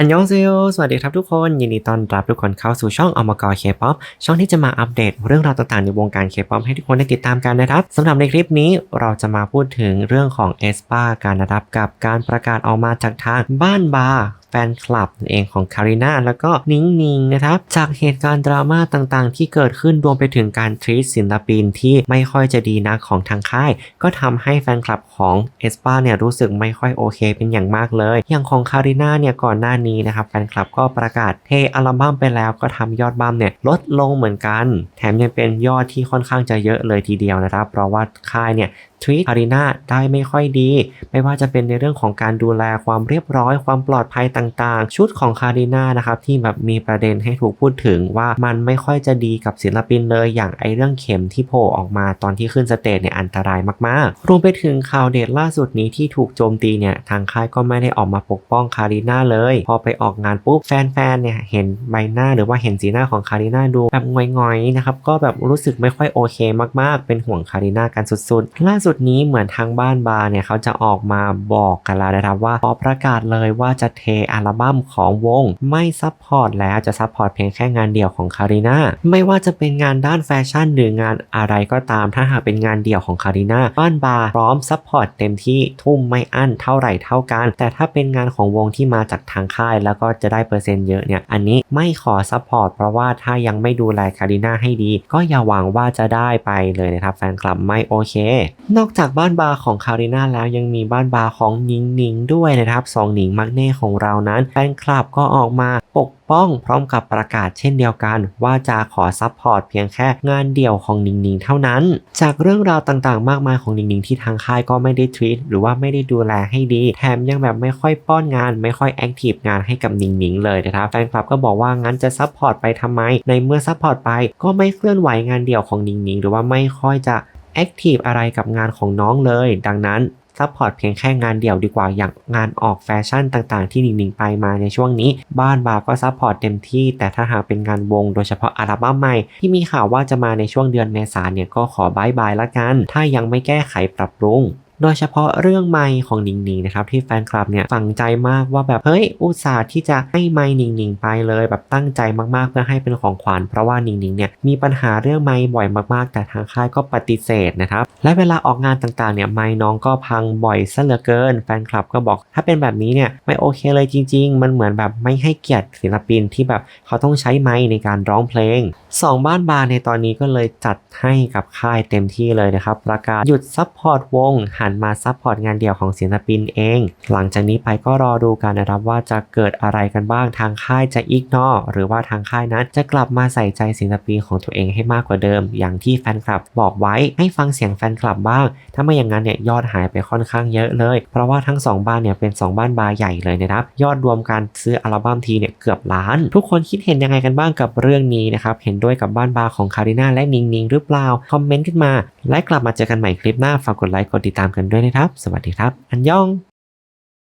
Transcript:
อันยองเซโอสวัสดีครับทุกคน ยินดีต้อนรับทุกคนเข้าสู่ช่องอมกรเคป๊อปช่องที่จะมาอัปเดตเรื่องราวต่างๆในวงการเคป๊อปให้ทุกคนได้ติดตามกันนะครับสำหรับในคลิปนี้เราจะมาพูดถึงเรื่องของเอสปาการนะครับกับการประกาศออกมาจากทางบ้านบาร์แฟนคลับเองของคาริน่าแล้วก็นิงนิงนะครับ จากเหตุการณ์ดราม่าต่างๆ ที่เกิดขึ้นรวมไปถึงการทรีตศิลปินที่ไม่ค่อยจะดีนักของทางค่าย ก็ทำให้แฟนคลับของเอสปาเนี่ยรู้สึกไม่ค่อยโอเคเป็นอย่างมากเลย อย่างของคาริน่าเนี่ยก่อนหน้านี้นะครับแฟนคลับก็ประกาศเทอัลบั้มไปแล้วก็ทำยอดบัมเนี่ยลดลงเหมือนกัน แถมยังเป็นยอดที่ค่อนข้างจะเยอะเลยทีเดียวนะครับ เพราะว่าค่ายเนี่ยทวีตคาริน่าได้ไม่ค่อยดี ไม่ว่าจะเป็นในเรื่องของการดูแลความเรียบร้อยความปลอดภัยต่างๆ ชุดของคาริน่านะครับที่แบบมีประเด็นให้ถูกพูดถึงว่ามันไม่ค่อยจะดีกับศิลปินเลยอย่างไอเรื่องเข็มที่โผล่ออกมาตอนที่ขึ้นสเตจเนี่ยอันตรายมากๆ รวมไปถึงข่าวเด็ดล่าสุดนี้ที่ถูกโจมตีเนี่ยทางค่ายก็ไม่ได้ออกมาปกป้องคาริน่าเลย พอไปออกงานปุ๊บแฟนๆเนี่ยเห็นใบหน้าหรือว่าเห็นสีหน้าของคาริน่าดูแบบงอยๆนะครับก็แบบรู้สึกไม่ค่อยโอเคมากๆ เป็นห่วงคาริน่ากันสุดๆ ล่าสุดนี้เหมือนทางบ้านบาร์เนี่ยเขาจะออกมาบอกกันแล้วนะครับว่าขอประกาศเลยว่าจะเทอัลบั้มของวง ไม่ซัพพอร์ตแล้วจะซัพพอร์ตเพียงแค่งานเดี่ยวของคาริน่าไม่ว่าจะเป็นงานด้านแฟชั่นหรืองานอะไรก็ตามถ้าหากเป็นงานเดี่ยวของคาริน่าบ้านบาร์พร้อมซัพพอร์ตเต็มที่ทุ่มไม่อั้นเท่าไหร่เท่ากัน แต่ถ้าเป็นงานของวงที่มาจากทางค่าย แล้วก็จะได้เปอร์เซ็นต์เยอะเนี่ย อันนี้ไม่ขอซัพพอร์ตเพราะว่าถ้ายังไม่ดูแลคาริน่าให้ดี ก็อย่าหวังว่าจะได้ไปเลยนะครับแฟนคลับไม่โอเค นอกจากบ้านบาร์ของคาริน่าแล้วยังมีบ้านบาร์ของนิงนิงด้วยนะครับสองนิงมักเน่ของเรานั้นแฟนคลับก็ออกมาปกป้องพร้อมกับประกาศเช่นเดียวกัน ว่าจะขอซัพพอร์ตเพียงแค่งานเดี่ยวของนิงนิงเท่านั้น จากเรื่องราวต่างๆ มากมายของนิงนิงที่ทางค่ายก็ไม่ได้ทรีตหรือว่าไม่ได้ดูแลให้ดี แถมยังแบบไม่ค่อยป้อนงาน ไม่ค่อยแอคทีฟงานให้กับนิงนิงเลยนะครับแฟนคลับก็บอกว่างั้นจะซัพพอร์ตไปทำไม ในเมื่อซัพพอร์ตไปก็ไม่เคลื่อนไหวงานเดี่ยวของนิงนิงหรือว่าไม่ค่อยจะแอคทีฟอะไรกับงานของน้องเลย ดังนั้น ซัพพอร์ตเพียงแค่งานเดี่ยวดีกว่าอย่างงานออกแฟชั่นต่างๆ ที่หนิงๆไปมาในช่วงนี้ บ้านบาร์ก็ซัพพอร์ตเต็มที่ แต่ถ้าหากเป็นงานวงโดยเฉพาะอัลบั้มใหม่ ที่มีข่าวว่าจะมาในช่วงเดือนเมษาเนี่ยก็ขอบายบายละกัน ถ้ายังไม่แก้ไขปรับปรุง โดยเฉพาะเรื่องไมค์ของนิงนิงนะครับที่แฟนคลับเนี่ยฝังใจมากว่าแบบเฮ้ยอุตส่าห์ที่จะให้ไมค์นิงนิงไปเลยแบบตั้งใจมากๆ เพื่อให้เป็นของขวัญเพราะว่านิงนิงเนี่ยมีปัญหาเรื่องไมค์บ่อยมากๆ แต่ทางค่ายก็ปฏิเสธนะครับและเวลาออกงานต่างๆเนี่ยไมค์น้องก็พังบ่อยซะเหลือเกิน แฟนคลับก็บอก ถ้าเป็นแบบนี้เนี่ยไม่โอเคเลยจริง ๆ มันเหมือนแบบไม่ให้เกียรติศิลปินที่แบบเขาต้องใช้ไมค์ในการร้องเพลงสองบ้านบาร์ในตอนนี้ก็เลยจัดให้กับค่ายเต็มที่เลยนะครับประกาศหยุดซัพพอร์ตวงหัหันมาซัพพอร์ตงานเดี่ยวของศิลปินเอง หลังจากนี้ไปก็รอดูกันนะครับว่าจะเกิดอะไรกันบ้างทางค่ายจะอีกนอหรือว่าทางค่ายนั้นจะกลับมาใส่ใจศิลปินของตัวเองให้มากกว่าเดิม อย่างที่แฟนคลับบอกไว้ให้ฟังเสียงแฟนคลับบ้าง ถ้าไม่อย่างนั้นเนี่ยยอดหายไปค่อนข้างเยอะเลย เพราะว่าทั้ง 2 บ้านเนี่ยเป็น 2 บ้านบาร์ใหญ่เลยนะครับ ยอดรวมการซื้ออัลบั้มทีเนี่ยเกือบล้าน ทุกคนคิดเห็นยังไงกันบ้างกับเรื่องนี้นะครับ เห็นด้วยกับบ้านบาร์ของคาริน่าและนิงนิงหรือเปล่า คอมเมนต์ขึ้นมา และกลับมาเจอกันใหม่คลิปหน้า ฝากกดไลค์ กดติดตามกันด้วยนะครับ สวัสดีครับ อันยอง